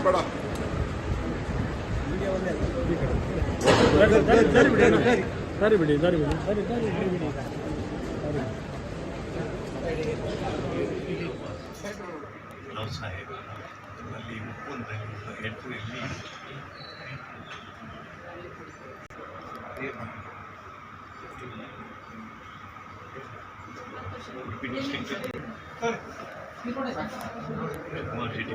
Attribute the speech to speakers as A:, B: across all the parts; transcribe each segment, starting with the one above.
A: ಬೇಡ.
B: ಸರಿ ಬಿಡಿ ಸರಿ ಬಿಡಿ ಸರಿ ದಾರಿ ಬಿಡಿ
C: ರಾವ್ ಸಾಹೇಬ್ ಅಲ್ಲಿ ಒಪ್ಪಂದದಲ್ಲಿ ಎಂಟ್ರಿಯಲ್ಲಿ ಕುಮಾರ್ ಶೆಟ್ಟಿ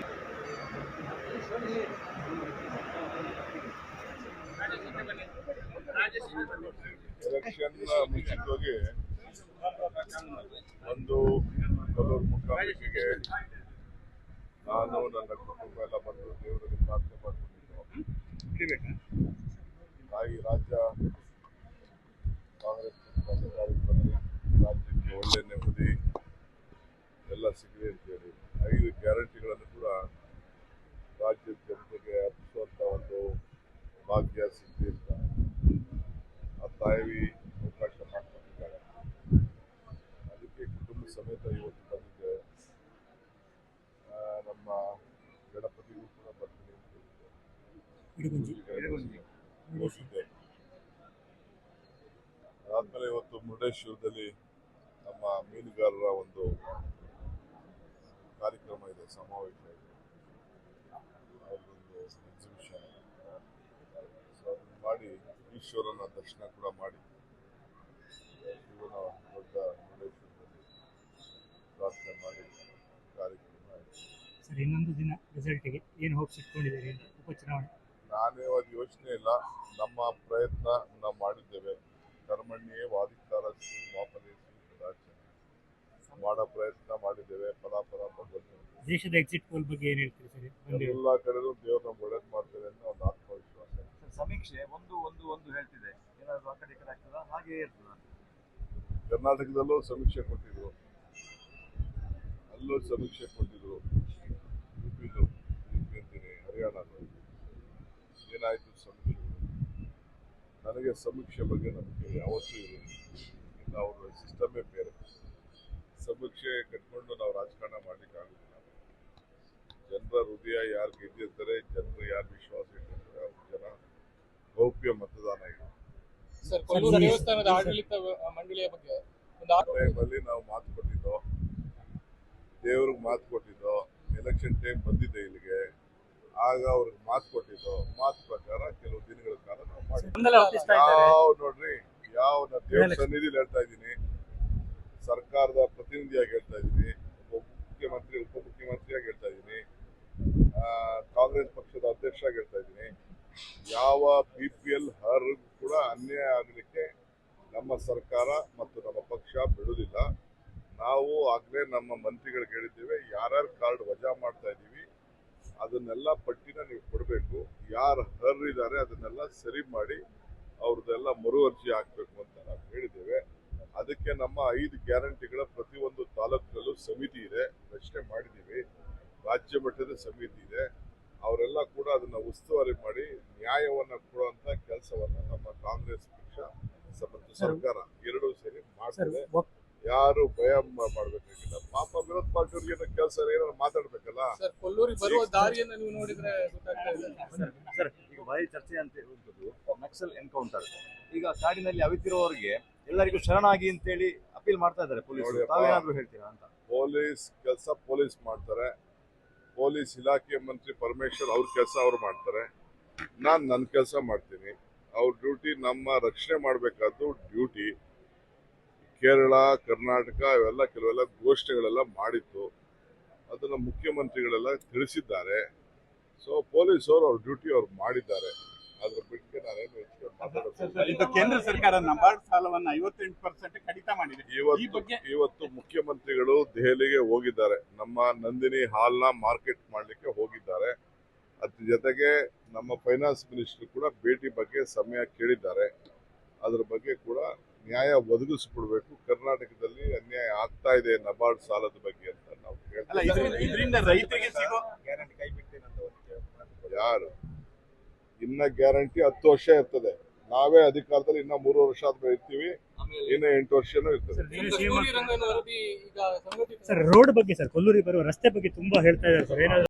A: ಎಲೆಕ್ಷನ್ ಮುಂಚಿತವಾಗಿ ಒಂದು ಕಲೂರು ಮುಖಾಮುಖಿಗೆ ನಾನು ನನ್ನ ಕುಟುಂಬ ಎಲ್ಲ ಬಂದು ದೇವರಲ್ಲಿ ಪ್ರಾರ್ಥನೆ ಮಾಡಿಕೊಂಡಿದ್ದು. ತಾಯಿ ರಾಜ್ಯ ಕಾಂಗ್ರೆಸ್ ರಾಜ್ಯಕ್ಕೆ ಒಳ್ಳೆ ನೆಮ್ಮದಿ ಎಲ್ಲ ಸಿಗಲಿ ಅಂತೇಳಿ ಐದು ಗ್ಯಾರಂಟಿಗಳನ್ನು ಕೂಡ ರಾಜ್ಯದ ಜನತೆಗೆ ಅರ್ಪಿಸುವಂಥ ಒಂದು ಭಾಗ್ಯ ಸಿಗಲಿ ಅಂತ ಆ ತಾಯಿ ಅವಕಾಶ ಮಾಡ್ತಿದ್ದಾರೆ ಅದಕ್ಕೆ ಕುಟುಂಬ ಸಮೇತ ಇವತ್ತು ಬಂದಿದ್ದೆ ನಮ್ಮ ಗಣಪತಿಗೂ ಕೂಡ ಬರ್ತೀನಿ ಅಂತ ಹೇಳಿದ್ದೆ. ಹೋಗಿದ್ದೆ ಅದಾದ್ಮೇಲೆ ಇವತ್ತು ಮುರುಡೇಶ್ವರದಲ್ಲಿ ನಮ್ಮ ಮೀನುಗಾರರ ಒಂದು ಕಾರ್ಯಕ್ರಮ ಇದೆ ಸಮಾವೇಶ ಇದೆ. ಅವ್ರದ್ದೊಂದು ಎಕ್ಸಿಬಿಷನ್ ಸೊ ಅದನ್ನ ಮಾಡಿ ಈಶ್ವರನ ದರ್ಶನ ಕೂಡ ಮಾಡಿ ಶಿವನ ದೊಡ್ಡ ಮುರುಡೇಶ್ವರದಲ್ಲಿ ಪ್ರಾರ್ಥನೆ ಮಾಡಿ ಕಾರ್ಯಕ್ರಮ
B: ಸರ್, ಇನ್ನೊಂದು ದಿನ ರಿಸಲ್ಟ್ಗೆ ಏನು ಹೋಗಿ ಇಟ್ಕೊಂಡಿದ್ದೀರಿ? ಅಂತ ಉಪಚುನಾವಣೆ.
A: ನಾನೇ ಅದು ಯೋಚನೆ ಇಲ್ಲ. ನಮ್ಮ ಪ್ರಯತ್ನ, ನಾವು ಮಾಡಿದ್ದೇವೆ. ಕರ್ಮಣ್ಯೇ ವಾದಿಕಾರ ಮಾಪನ ಮಾಡೋ ಪ್ರಯತ್ನ ಮಾಡಿದ್ದೇವೆ ಫಲಾಫಲ ಬಂದಿದೆ
B: ದೇಶದ ಎಕ್ಸಿಟ್ ಪೋಲ್ ಬಗ್ಗೆ ಏನ್ ಹೇಳ್ತೀರಿ ಸರ್?
A: ಎಲ್ಲ ಕಡೆನೂ ದೇವ್ರು ನಮ್ಗೆ ಒಳ್ಳೇದು ಮಾಡ್ತೇವೆ ಅನ್ನೋ ಒಂದು ಆತ್ಮವಿಶ್ವಾಸ
D: ಸರ್, ಸಮೀಕ್ಷೆ ಒಂದು ಒಂದು ಒಂದು ಹೇಳ್ತಿದೆ. ಏನಾದ್ರು ಆ ಕಡೆ ಈ ಕಡೆ ಆಗ್ತದ? ಹಾಗೆ ಇರ್ತದ?
A: ಕರ್ನಾಟಕದಲ್ಲೂ ಸಮೀಕ್ಷೆ ಕೊಟ್ಟಿದ್ರು. ಅಲ್ಲೂ ಸಮೀಕ್ಷೆ ಕೊಟ್ಟಿದ್ರು. ಯುಪಿದು ಯುಪಿ ಅಂತೀನಿ ಹರಿಯಾಣದು ಏನಾಯಿತು ಸಮೀಕ್ಷೆ? ನನಗೆ ಸಮೀಕ್ಷೆ ಬಗ್ಗೆ ನಮಗೆ ಯಾವತ್ತೂ ಇರಲಿಲ್ಲ ಇನ್ನು ಅವರ ಸಿಸ್ಟಮೇ ಬೇರೆ. ಸಮೀಕ್ಷೆ ಕಟ್ಕೊಂಡು ನಾವು ರಾಜಕಾರಣ ಮಾಡ್ಲಿಕ್ಕೆ ಆಗುದಿಲ್ಲ. ಜನರ ಹೃದಯ ಯಾರು ಗೆದ್ದಿರ್ತಾರೆ ಜನರು ಯಾರು ವಿಶ್ವಾಸ ಇಟ್ಟಿರ್ತಾರೆ ಅವ್ರ ಜನ ಗೌಪ್ಯ ಮತದಾನ ಇದೆ
E: ಸರ್ ಕೊಲ್ಲೂರು ದೇವಸ್ಥಾನದ ಆಡಳಿತ ಮಂಡಳಿಯ ಬಗ್ಗೆ
A: ಟೈಮಲ್ಲಿ ನಾವು ಮಾತು ಕೊಟ್ಟಿದ್ದೋ ದೇವ್ರಿಗೆ ಮಾತು ಕೊಟ್ಟಿದ್ದೋ ಎಲೆಕ್ಷನ್ ಟೈಮ್ ಬಂದಿದ್ದೆ ಇಲ್ಲಿಗೆ ಆಗ ಅವ್ರಿಗೆ ಮಾತು ಕೊಟ್ಟಿದ್ದೋ ಮಾತು ಪ್ರಕಾರ ಕೆಲವು ದಿನಗಳ ಕಾಲ ನಾವು ಮಾಡಿದ್ವಿ. ಯಾವ ನೋಡ್ರಿ ಯಾವ ನಾನು ದೇವ್ರ ಸನ್ನಿಧಿಲಿ ಹೇಳ್ತಾ ಇದ್ದೀನಿ ಸರ್ಕಾರದ ಪ್ರತಿನಿಧಿಯಾಗಿ ಹೇಳ್ತಾ ಇದ್ದೀನಿ. ಮುಖ್ಯಮಂತ್ರಿ ಉಪಮುಖ್ಯಮಂತ್ರಿಯಾಗಿ ಹೇಳ್ತಾ ಇದ್ದೀನಿ. ಕಾಂಗ್ರೆಸ್ ಪಕ್ಷದ ಅಧ್ಯಕ್ಷರಾಗಿ ಹೇಳ್ತಾ ಇದ್ದೀನಿ. ಯಾವ ಬಿ ಪಿ ಎಲ್ ಕೂಡ ಅನ್ಯಾಯ ಆಗಲಿಕ್ಕೆ ನಮ್ಮ ಸರ್ಕಾರ ಮತ್ತು ನಮ್ಮ ಪಕ್ಷ ಬಿಡುವುದಿಲ್ಲ. ನಾವು ಆಗಲೇ ನಮ್ಮ ಮಂತ್ರಿಗಳಿಗೆ ಹೇಳಿದ್ದೇವೆ, ಯಾರ್ಯಾರು ಕಾರ್ಡ್ ವಜಾ ಮಾಡ್ತಾ ಇದ್ದೀವಿ, ಅದನ್ನೆಲ್ಲ ಪಟ್ಟಿನ ನೀವು ಕೊಡಬೇಕು. ಯಾರು ಹರ್ರಿದ್ದಾರೆ ಅದನ್ನೆಲ್ಲ ಸರಿ ಮಾಡಿ, ಅವ್ರದ್ದೆಲ್ಲ ಮರು ಅರ್ಜಿ ಹಾಕಬೇಕು ಅಂತ ನಾವು ಹೇಳಿದ್ದೇವೆ. ಅದಕ್ಕೆ ನಮ್ಮ ಐದು ಗ್ಯಾರಂಟಿಗಳ ಪ್ರತಿಯೊಂದು ತಾಲೂಕಿನಲ್ಲೂ ಸಮಿತಿ ಇದೆ. ರಚನೆ ಮಾಡಿದ್ದೀವಿ. ರಾಜ್ಯ ಮಟ್ಟದ ಸಮಿತಿ ಇದೆ. ಅವರೆಲ್ಲ ಕೂಡ ಅದನ್ನ ಉಸ್ತುವಾರಿ ಮಾಡಿ ನ್ಯಾಯವನ್ನು ಕೊಡುವಂತ ಕೆಲಸವನ್ನು ನಮ್ಮ ಕಾಂಗ್ರೆಸ್ ಪಕ್ಷ ಮತ್ತು ಸರ್ಕಾರ ಎರಡೂ ಸೇರಿ
B: ಮಾಡ್ತಾರೆ
A: ಮಾಡ್ತದೆ ಯಾರು ಭಯ ಮಾಡ್ಬೇಕಾಗಿಲ್ಲ. ಪಾಪ ವಿರೋಧ ಪಾರ್ಟಿಯವ್ರಿಗೆ ಕೆಲಸ ಏನಾದ್ರು ಮಾತಾಡ್ಬೇಕಲ್ಲ?
E: ಸರ್ ಕೊಲ್ಲೂರಿಗೆ ಬರುವ ದಾರಿಯನ್ನ ನೀವು ನೋಡಿದ್ರೆ ಗೊತ್ತಾಗ್ತಾ ಇದೆ
D: ಸರ್ ಸರ್ ಈಗ ಭಾರಿ ಚರ್ಚೆ ಅಂತ ಹೇಳುವಂಥದ್ದು ನಕ್ಸಲ್ ಎನ್ಕೌಂಟರ್. ಈಗ ಕಾಡಿನಲ್ಲಿ ಅವಿತಿರುವವರಿಗೆ ಎಲ್ಲರಿಗೂ ಶರಣಾಗಿ ಅಂತೇಳಿ ಅಪೀಲ್ ಮಾಡ್ತಾ ಇದ್ದಾರೆ
A: ಪೊಲೀಸ್.
D: ತಾವೇನಾದ್ರೂ ಹೇಳ್ತೀರಾ ಅಂತ?
A: ಪೊಲೀಸ್ ಕೆಲಸ ಪೊಲೀಸ್ ಮಾಡ್ತಾರೆ. ಪೊಲೀಸ್ ಇಲಾಖೆ ಮಂತ್ರಿ ಪರಮೇಶ್ವರ್ ಅವ್ರ ಕೆಲಸ ಅವ್ರು ಮಾಡ್ತಾರೆ. ನಾನು ನನ್ನ ಕೆಲಸ ಮಾಡ್ತೀನಿ. ಅವ್ರ ಡ್ಯೂಟಿ ನಮ್ಮ ರಕ್ಷಣೆ ಮಾಡಬೇಕಾದ್ದು ಡ್ಯೂಟಿ. ಕೇರಳ ಕರ್ನಾಟಕ ಇವೆಲ್ಲ ಕೆಲವೆಲ್ಲ ಘೋಷಣೆಗಳೆಲ್ಲ ಮಾಡಿತ್ತು. ಅದನ್ನು ಮುಖ್ಯಮಂತ್ರಿಗಳೆಲ್ಲ ತಿಳಿಸಿದ್ದಾರೆ. ಸೊ ಪೊಲೀಸವರು ಅವ್ರ ಡ್ಯೂಟಿ ಅವ್ರು ಮಾಡಿದ್ದಾರೆ. ಅದ್ರ ಬಗ್ಗೆ ನಾನೇನು ಹೆಚ್ಚಿಗೆ ಮಾತಾಡೋದು
F: ಇದು ಕೇಂದ್ರ ಸರ್ಕಾರ ನಬಾರ್ಡ್ ಸಾಲವನ್ನು ಐವತ್ತೆಂಟು ಪರ್ಸೆಂಟ್ ಕಡಿತ ಮಾಡಿದೆ. ಈ
A: ಇವತ್ತು
F: ಬಗ್ಗೆ
A: ಇವತ್ತು ಮುಖ್ಯಮಂತ್ರಿಗಳು ದೆಹಲಿಗೆ ಹೋಗಿದ್ದಾರೆ. ನಮ್ಮ ನಂದಿನಿ ಹಾಲ್ನ ಮಾರ್ಕೆಟ್ ಮಾಡಲಿಕ್ಕೆ ಹೋಗಿದ್ದಾರೆ. ಅದ್ರ ಜೊತೆಗೆ ನಮ್ಮ ಫೈನಾನ್ಸ್ ಮಿನಿಸ್ಟರ್ ಕೂಡ ಭೇಟಿ ಬಗ್ಗೆ ಸಮಯ ಕೇಳಿದ್ದಾರೆ. ಅದ್ರ ಬಗ್ಗೆ ಕೂಡ ನ್ಯಾಯ ಒದಗಿಸ್ಕೊಡ್ಬೇಕು. ಕರ್ನಾಟಕದಲ್ಲಿ ಅನ್ಯಾಯ ಆಗ್ತಾ ಇದೆ ನಬಾರ್ಡ್ ಸಾಲದ ಬಗ್ಗೆ ಅಂತ ನಾವು
F: ಅಲ್ಲ
A: ಕೇಳ್ತಾ
F: ಇದರಿಂದ ಇದರಿಂದ ರೈತರಿಗೆ ಸಿಗೋ
D: ಗ್ಯಾರಂಟಿ ಕೈ ಬಿಡ್ತೇನೆ ಅಂತ
A: ಯಾರು? ಇನ್ನ ಗ್ಯಾರಂಟಿ ಹತ್ತು ವರ್ಷ ಇರ್ತದೆ. ನಾವೇ ಅಧಿಕಾರದಲ್ಲಿ ಇನ್ನ ಮೂರು ವರ್ಷ ಆದ್ಮೇಲೆ ಇರ್ತೀವಿ. ಇನ್ನ ಎಂಟು ವರ್ಷನೂ ಇರ್ತದೆ.
B: ಸರ್ ರೋಡ್ ಬಗ್ಗೆ ಸರ್ ಕೊಲ್ಲೂರಿ ಬರುವ ರಸ್ತೆ ಬಗ್ಗೆ ತುಂಬಾ ಹೇಳ್ತಾ ಇದ್ದಾರೆ ಸರ್. ಏನಾದ್ರು